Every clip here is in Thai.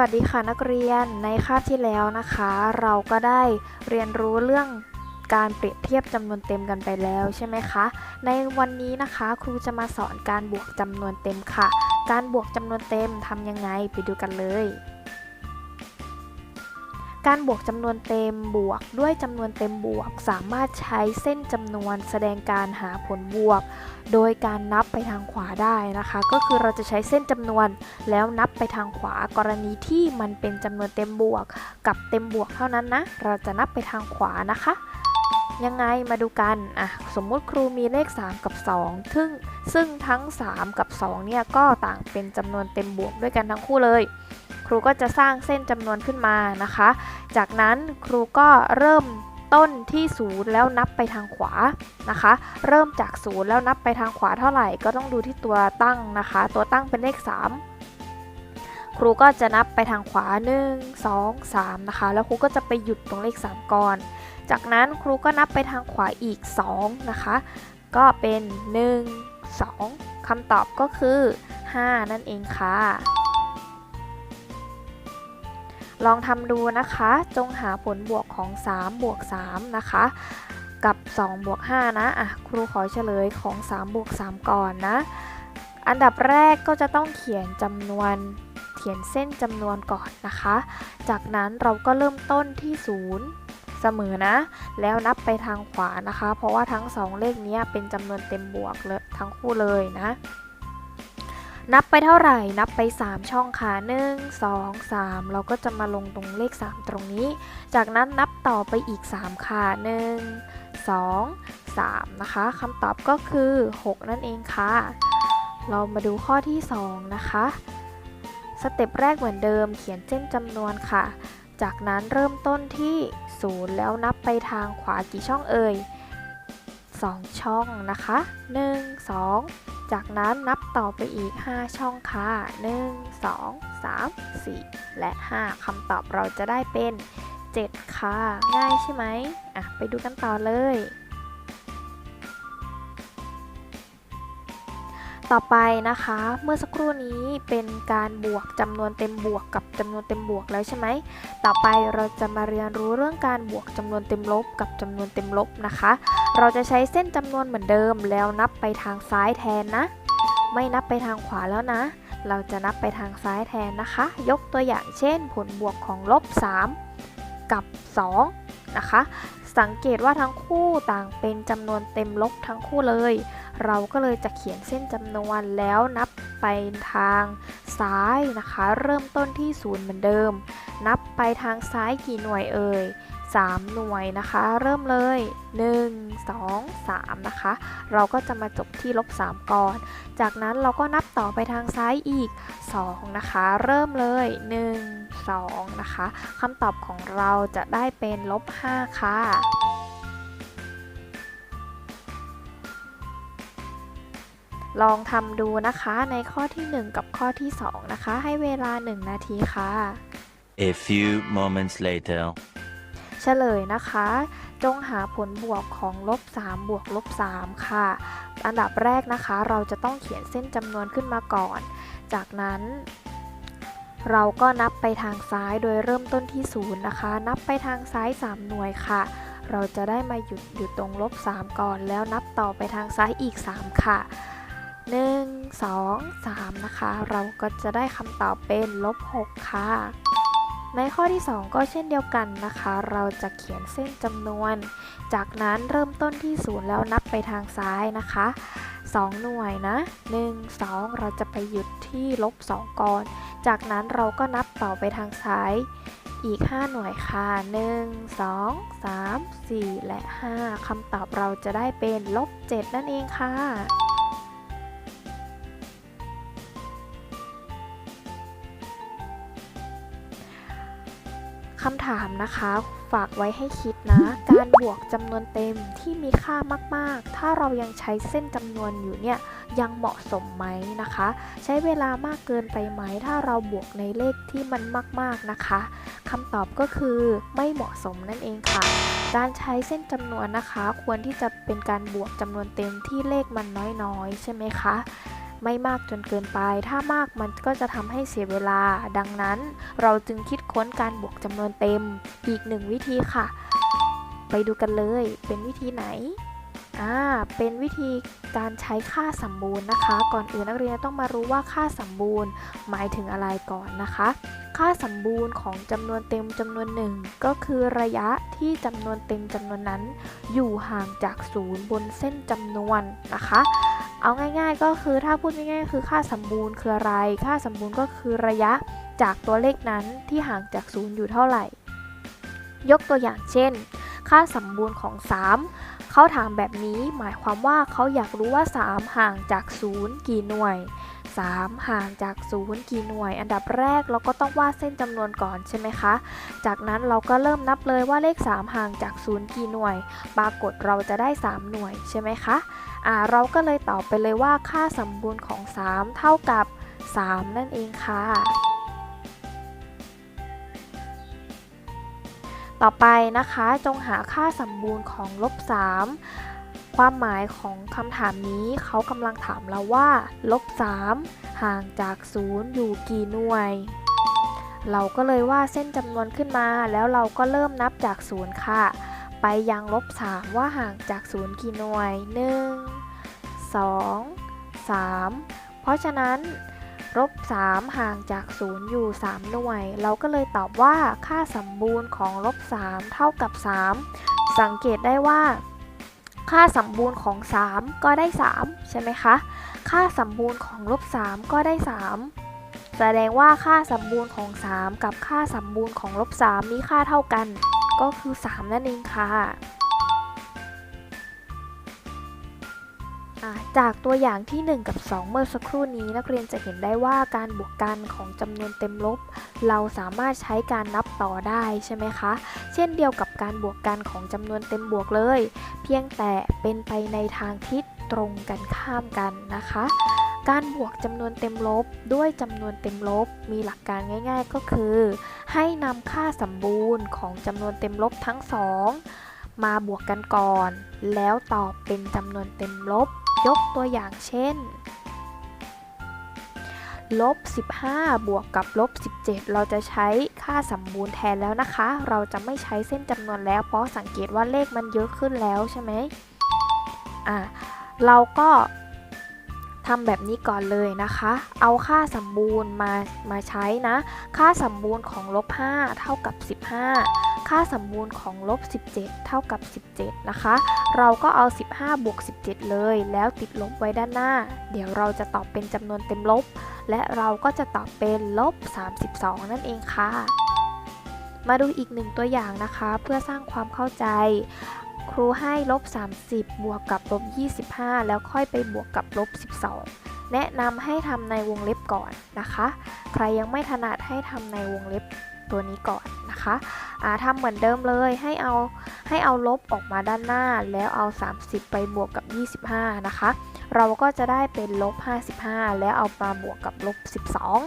วัสดีค่ะนักเรียนในคาบที่แล้วนะคะ เราก็ได้เรียนรู้เรื่องการเปรียบเทียบจำนวนเต็มกันไปแล้วใช่ไหมคะ ในวันนี้นะคะครูจะมาสอนการบวกจำนวนเต็มค่ะ การบวกจำนวนเต็มทำยังไงไปดูกันเลย การบวกจำนวนเต็มบวกด้วยจำนวนเต็มบวก สามารถใช้เส้นจำนวนแสดงการหาผลบวก โดยการนับไปทางขวาได้นะคะ ก็คือเราจะใช้เส้นจำนวนแล้วนับไปทางขวากรณีที่มันเป็นจำนวนเต็มบวก กับเต็มบวกเท่านั้นนะ เราจะนับไปทางขวานะคะยังไงมาดูกันอะสมมุติครูมีเลข 3 กับ 2 ซึ่งซึ่งทั้ง 3 กับ 2 เนี่ยก็ต่างเป็นจำนวนเต็มบวกด้วยกันทั้งคู่เลย รูก็จะสร้างเส้นจำนวนขึ้นมานะคะ จากนั้นครูก็เริ่มต้นที่ศูนย์แล้วนับไปทางขวานะคะ เริ่มจากศูนย์แล้วนับไปทางขวาเท่าไหร่ก็ต้องดูที่ตัวตั้งนะคะ ตัวตั้งเป็นเลข 3 ครูก็จะนับไปทางขวา 1 2 3 นะคะ แล้วครูก็จะไปหยุดตรงเลข 3 ก่อน จากนั้นครูก็นับไปทางขวาอีก 2 นะคะ ก็เป็น 1 2คำตอบก็คือ 5 นั่นเองค่ะ ลองทำดูนะคะ จงหาผลบวกของ 3 บวก 3 นะคะ กับ 2 บวก 5 นะอะครูขอเฉลยของ 3 บวก 3 ก่อนนะ อันดับแรกก็จะต้องเขียนจำนวนเขียนเส้นจำนวนก่อนนะคะ จากนั้นเราก็เริ่มต้นที่ 0 เสมอนะ แล้วนับไปทางขวานะคะ เพราะว่าทั้ง 2 เลขนี้เป็นจำนวนเต็มบวกเลยทั้งคู่เลยนะ นับไปเท่าไหร่ นับไป 3 ช่องค่ะ 1 2 3 เราก็จะมาลงตรงเลข 3 ตรงนี้ จากนั้นนับต่อไปอีก 3 ค่ะ 1 2 3 นะคะคำตอบก็คือ 6 นั่นเองค่ะ เรามาดูข้อที่ 2 นะคะ สเต็ปแรกเหมือนเดิมเขียนเส้นจำนวนค่ะ จากนั้นเริ่มต้นที่ 0 แล้วนับไปทางขวากี่ช่องเอ่ย 2 ช่องนะคะ 1 2 จากนั้นนับต่อไปอีก 5 ช่องค่ะ 1 2 3 4 และ 5คำตอบเราจะได้เป็น 7 ค่ะ ง่ายใช่ไหมอะ ไปดูกันต่อเลย ต่อไปนะคะ เมื่อสักครู่นี้เป็นการบวกจำนวนเต็มบวกกับจำนวนเต็มบวกแล้วใช่ไหม ต่อไปเราจะมาเรียนรู้เรื่องการบวกจำนวนเต็มลบกับจำนวนเต็มลบนะคะ เราจะใช้เส้นจำนวนเหมือนเดิม แล้วนับไปทางซ้ายแทนนะ ไม่นับไปทางขวาแล้วนะ เราจะนับไปทางซ้ายแทนนะคะ ยกตัวอย่างเช่น ผลบวกของลบ 3 กับ 2 นะคะ สังเกตว่าทั้งคู่ต่างเป็นจำนวนเต็มลบทั้งคู่เลย เราก็เลยจะเขียนเส้นจำนวนแล้วนับไปทางซ้ายนะคะ เริ่มต้นที่ศูนย์เหมือนเดิม นับไปทางซ้ายกี่หน่วยเอ่ย3 หน่วยนะคะ เริ่มเลย 1 2 3 นะคะ เราก็จะมาจบที่ลบ 3 ก่อน จากนั้นเราก็นับต่อไปทางซ้ายอีก 2 นะคะ เริ่มเลย 1 2 นะคะคำตอบของเราจะได้เป็นลบ 5 ค่ะ ลองทำดูนะคะในข้อที่ 1 กับข้อที่ 2 นะคะ ให้เวลา 1 นาทีค่ะ A few moments later. เฉลยนะคะ จงหาผลบวกของลบ3บวกลบ3ค่ะ อันดับแรกนะคะ เราจะต้องเขียนเส้นจำนวนขึ้นมาก่อน จากนั้นเราก็นับไปทางซ้ายโดยเริ่มต้นที่0นะคะ นับไปทางซ้าย 3 หน่วยค่ะ เราจะได้มาหยุดอยู่ตรงลบ 3 ก่อน แล้วนับต่อไปทางซ้ายอีก 3 ค่ะ 1 2 3 นะคะ เราก็จะได้คำตอบเป็นลบ 6 ค่ะ ในข้อที่ 2 ก็เช่นเดียวกันนะคะ เราจะเขียนเส้นจำนวน จากนั้นเริ่มต้นที่ 0 แล้วนับไปทางซ้ายนะคะ 2 หน่วยนะ 1 2 เราจะไปหยุดที่ลบ 2 ก่อน จากนั้นเราก็นับต่อไปทางซ้ายอีก 5 หน่วยค่ะ 1 2 3 4 และ 5 คำตอบเราจะได้เป็นลบ 7 นั่นเองค่ะำถามนะคะ ฝากไว้ให้คิดนะ การบวกจำนวนเต็มที่มีค่ามากๆ ถ้าเรายังใช้เส้นจำนวนอยู่เนี่ยยังเหมาะสมไหมนะคะ ใช้เวลามากเกินไปไหม ถ้าเราบวกในเลขที่มันมากๆนะคะคำตอบก็คือไม่เหมาะสมนั่นเองค่ะ การใช้เส้นจำนวนนะคะ ควรที่จะเป็นการบวกจำนวนเต็มที่เลขมันน้อยๆ ใช่ไหมคะ ไม่มากจนเกินไป ถ้ามากมันก็จะทำให้เสียเวลา ดังนั้นเราจึงคิดค้นการบวกจำนวนเต็มอีกหนึ่งวิธีค่ะ ไปดูกันเลย เป็นวิธีไหนอ่าเป็นวิธีการใช้ค่าสมบูรณ์นะคะ ก่อนอื่นนักเรียนต้องมารู้ว่าค่าสมบูรณ์หมายถึงอะไรก่อนนะคะ ค่าสมบูรณ์ของจำนวนเต็มจำนวนหนึ่งก็คือระยะที่จำนวนเต็มจำนวนนั้น อยู่ห่างจากศูนย์บนเส้นจำนวนนะคะ เอาง่ายๆก็คือถ้าพูดง่ายๆคือค่าสมบูรณ์คืออะไร ค่าสมบูรณ์ก็คือระยะจากตัวเลขนั้นที่ห่างจากศูนย์อยู่เท่าไหร่ ยกตัวอย่างเช่น ค่าสมบูรณ์ของ 3 เขาถามแบบนี้หมายความว่าเขาอยากรู้ว่า 3 ห่างจากศูนย์กี่หน่วย 3 ห่างจากศูนย์กี่หน่วย อันดับแรกเราก็ต้องวาดเส้นจำนวนก่อนใช่ไหมคะ จากนั้นเราก็เริ่มนับเลยว่าเลข 3 ห่างจากศูนย์กี่หน่วย ปรากฏเราจะได้ 3 หน่วยใช่ไหมคะ เราก็เลยตอบไปเลยว่าค่าสมบูรณ์ของ 3 เท่ากับ 3 นั่นเองค่ะ ต่อไปนะคะจงหาค่าสมบูรณ์ของลบ 3 ความหมายของคำถามนี้เขากำลังถามเราว่าลบ 3 ห่างจาก 0 อยู่กี่หน่วย เราก็เลยว่าเส้นจำนวนขึ้นมาแล้วเราก็เริ่มนับจาก 0 ค่ะ ไปยังลบ 3 ว่าห่างจาก 0 กี่หน่วย 1 2 3 เพราะฉะนั้นลบ 3 ห่างจาก 0 อยู่ 3 หน่วย เราก็เลยตอบว่าค่าสมบูรณ์ของลบ 3 เท่ากับ 3 สังเกตได้ว่า ค่าสมบูรณ์ของ 3 ก็ได้ 3 ใช่ไหมคะ ค่าสมบูรณ์ของลบ 3 ก็ได้ 3 แสดงว่าค่าสมบูรณ์ของ 3 กับค่าสมบูรณ์ของลบ 3 มีค่าเท่ากัน ก็คือ 3 นั่นเองค่ะจากตัวอย่างที่ 1 กับ 2 เมื่อสักครู่นี้นักเรียนจะเห็นได้ว่าการบวกกันของจำนวนเต็มลบ เราสามารถใช้การนับต่อได้ใช่ไหมคะ เช่นเดียวกับการบวกกันของจำนวนเต็มบวกเลย เพียงแต่เป็นไปในทางทิศตรงกันข้ามกันนะคะ การบวกจำนวนเต็มลบด้วยจำนวนเต็มลบมีหลักการง่าย ๆ ก็คือ ให้นำค่าสมบูรณ์ของจำนวนเต็มลบทั้งสองมาบวกกันก่อน แล้วตอบเป็นจำนวนเต็มลบ ยกตัวอย่างเช่นลบ15 บวกกับลบ17 เราจะใช้ค่าสมบูรณ์แทนแล้วนะคะ เราจะไม่ใช้เส้นจำนวนแล้วเพราะสังเกตว่าเลขมันเยอะขึ้นแล้วใช่ไหมอะเราก็ ทำแบบนี้ก่อนเลยนะคะ เอาค่าสมบูรณ์มามาใช้นะ ค่าสมบูรณ์ของลบ5เท่ากับ 15 ค่าสมบูรณ์ของลบ17 เท่ากับ 17 นะคะ เราก็เอา 15บวก17 เลย แล้วติดลบไว้ด้านหน้า เดี๋ยวเราจะตอบเป็นจำนวนเต็มลบ และเราก็จะตอบเป็นลบ 32 นั่นเองค่ะมาดูอีกหนึ่งตัวอย่างนะคะ เพื่อสร้างความเข้าใจ ครูให้ลบ 30 บวกกับลบ 25 แล้วค่อยไปบวกกับลบ 12 แนะนำให้ทำในวงเล็บก่อนนะคะ ใครยังไม่ถนัดให้ทำในวงเล็บตัวนี้ก่อนนะคะาทำเหมือนเดิมเลยให้เอาให้เอาลบออกมาด้านหน้าแล้วเอา 30 ไปบวกกับ 25 นะคะ เราก็จะได้เป็นลบ 55 แล้วเอามาบวกกับลบ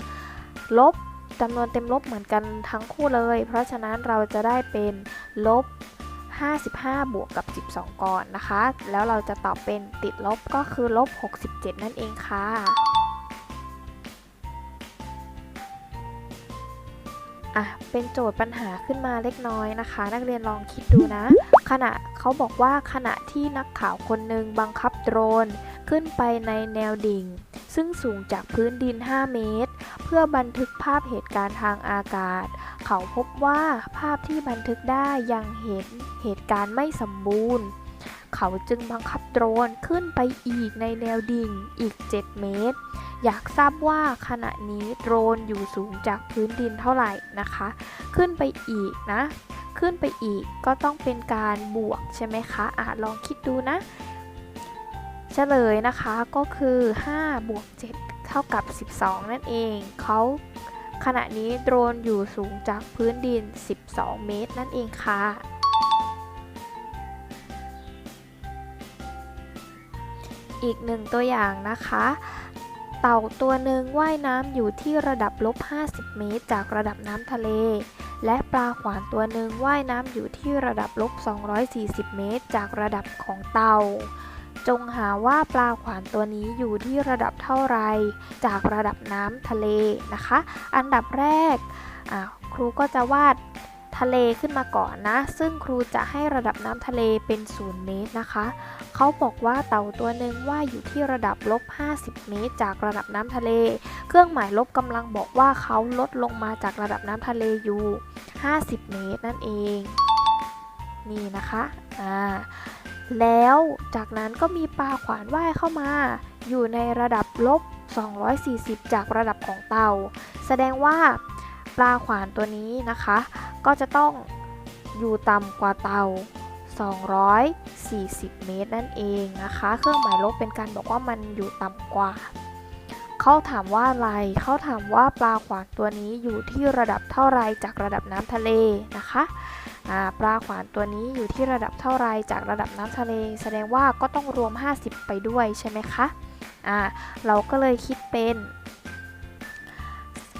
12 ลบจำนวนเต็มลบเหมือนกันทั้งคู่เลย เพราะฉะนั้นเราจะได้เป็นลบ 55 บวกกับ 12 ก่อนนะคะ แล้วเราจะตอบเป็นติดลบก็คือลบ 67 นั่นเองค่ะอะ เป็นโจทย์ปัญหาขึ้นมาเล็กน้อยนะคะ นักเรียนลองคิดดูนะ ขณะเขาบอกว่าขณะที่นักข่าวคนหนึ่งบังคับโดรนขึ้นไปในแนวดิ่ง ซึ่งสูงจากพื้นดิน 5 เมตร เพื่อบันทึกภาพเหตุการณ์ทางอากาศ เขาพบว่าภาพที่บันทึกได้ยังเห็นเหตุการณ์ไม่สมบูรณ์ เขาจึงบังคับโดรนขึ้นไปอีกในแนวดิ่งอีก 7 เมตร อยากทราบว่าขณะนี้โดรนอยู่สูงจากพื้นดินเท่าไหร่นะคะ ขึ้นไปอีกนะ ขึ้นไปอีกก็ต้องเป็นการบวกใช่ไหมคะอะลองคิดดูนะ เฉลยนะคะก็คือ5บวก7เท่ากับ 12 นั่นเอง เขาขณะนี้โดรนอยู่สูงจากพื้นดิน 12 เมตรนั่นเองค่ะ อีกหนึ่งตัวอย่างนะคะ เต่าตัวหนึ่งว่ายน้ำอยู่ที่ระดับลบ 50 เมตร จากระดับน้ำทะเล และปลาขวานตัวหนึ่งว่ายน้ำอยู่ที่ระดับลบ 240 เมตร จากระดับของเต่า จงหาว่าปลาขวานตัวนี้อยู่ที่ระดับเท่าไร จากระดับน้ำทะเลนะคะ อันดับแรกครูก็จะวาดทะเลขึ้นมาก่อนนะ ซึ่งครูจะให้ระดับน้ำทะเลเป็น 0 เมตรนะคะ เขาบอกว่าเต่าตัวหนึ่งว่าอยู่ที่ระดับลบ 50 เมตร จากระดับน้ำทะเล เครื่องหมายลบกำลังบอกว่าเขาลดลงมาจากระดับน้ำทะเลอยู่ 50 เมตรนั่นเอง นี่นะคะ อ่า แล้วจากนั้นก็มีปลาขวานว่ายเข้ามา อยู่ในระดับลบ 240 จากระดับของเตา แสดงว่าปลาขวานตัวนี้นะคะ ก็จะต้องอยู่ต่ำกว่าเตา 240 เมตรนั่นเองนะคะ เครื่องหมายลบเป็นการบอกว่ามันอยู่ต่ำกว่า เขาถามว่าอะไร เขาถามว่าปลาขวานตัวนี้อยู่ที่ระดับเท่าไรจากระดับน้ำทะเลนะคะ ปลาขวานตัวนี้อยู่ที่ระดับเท่าไรจากระดับน้ำทะเล แสดงว่าก็ต้องรวม 50 ไปด้วยใช่ไหมคะเราก็เลยคิดเป็น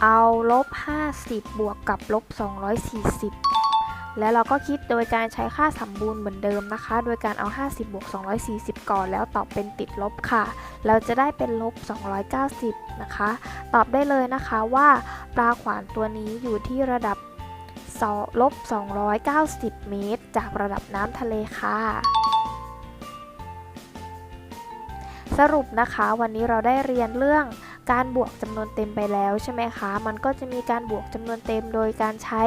เอาลบ 50 บวกกับลบ 240 แล้วเราก็คิดโดยการใช้ค่าสมบูรณ์เหมือนเดิมนะคะ โดยการเอา 50 บวก 240 ก่อนแล้วตอบเป็นติดลบค่ะ เราจะได้เป็นลบ 290 นะคะ ตอบได้เลยนะคะว่าปลาขวานตัวนี้อยู่ที่ระดับ ลบ 290 เมตร จากระดับน้ำทะเลค่ะ สรุปนะคะ วันนี้เราได้เรียนเรื่องการบวกจำนวนเต็มไปแล้วใช่ไหมคะ มันก็จะมีการบวกจำนวนเต็มโดยการใช้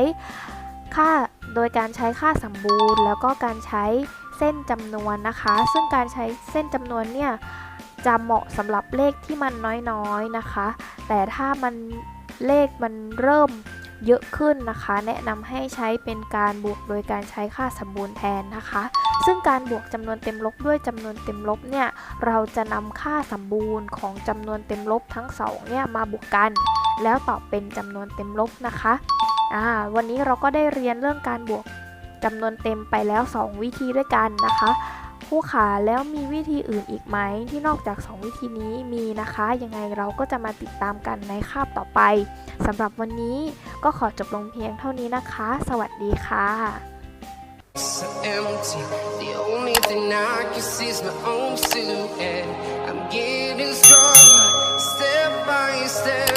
ค่า โดยการใช้ค่าสมบูรณ์ แล้วก็การใช้เส้นจำนวนนะคะ ซึ่งการใช้เส้นจำนวนเนี่ยจะเหมาะสำหรับเลขที่มันน้อยๆนะคะ แต่ถ้ามันเลขมันเริ่ม เยอะขึ้นนะคะ แนะนำให้ใช้เป็นการบวกโดยการใช้ค่าสมบูรณ์แทนนะคะ ซึ่งการบวกจำนวนเต็มลบด้วยจำนวนเต็มลบเนี่ยเราจะนำค่าสมบูรณ์ของจำนวนเต็มลบทั้งสองเนี่ยมาบวกกัน แล้วตอบเป็นจำนวนเต็มลบนะคะอ่าวันนี้เราก็ได้เรียนเรื่องการบวกจำนวนเต็มไปแล้ว 2 วิธีด้วยกันนะคะ ผู้ขาแล้วมีวิธีอื่นอีกไหมที่นอกจาก 2 วิธีนี้มีนะคะ ยังไงเราก็จะมาติดตามกันในคาบต่อไปสำหรับวันนี้ก็ขอจบลงเพียงเท่านี้นะคะ สวัสดีค่ะ so empty. The only thing I can see is my own silhouette. I'm getting stronger, step by step.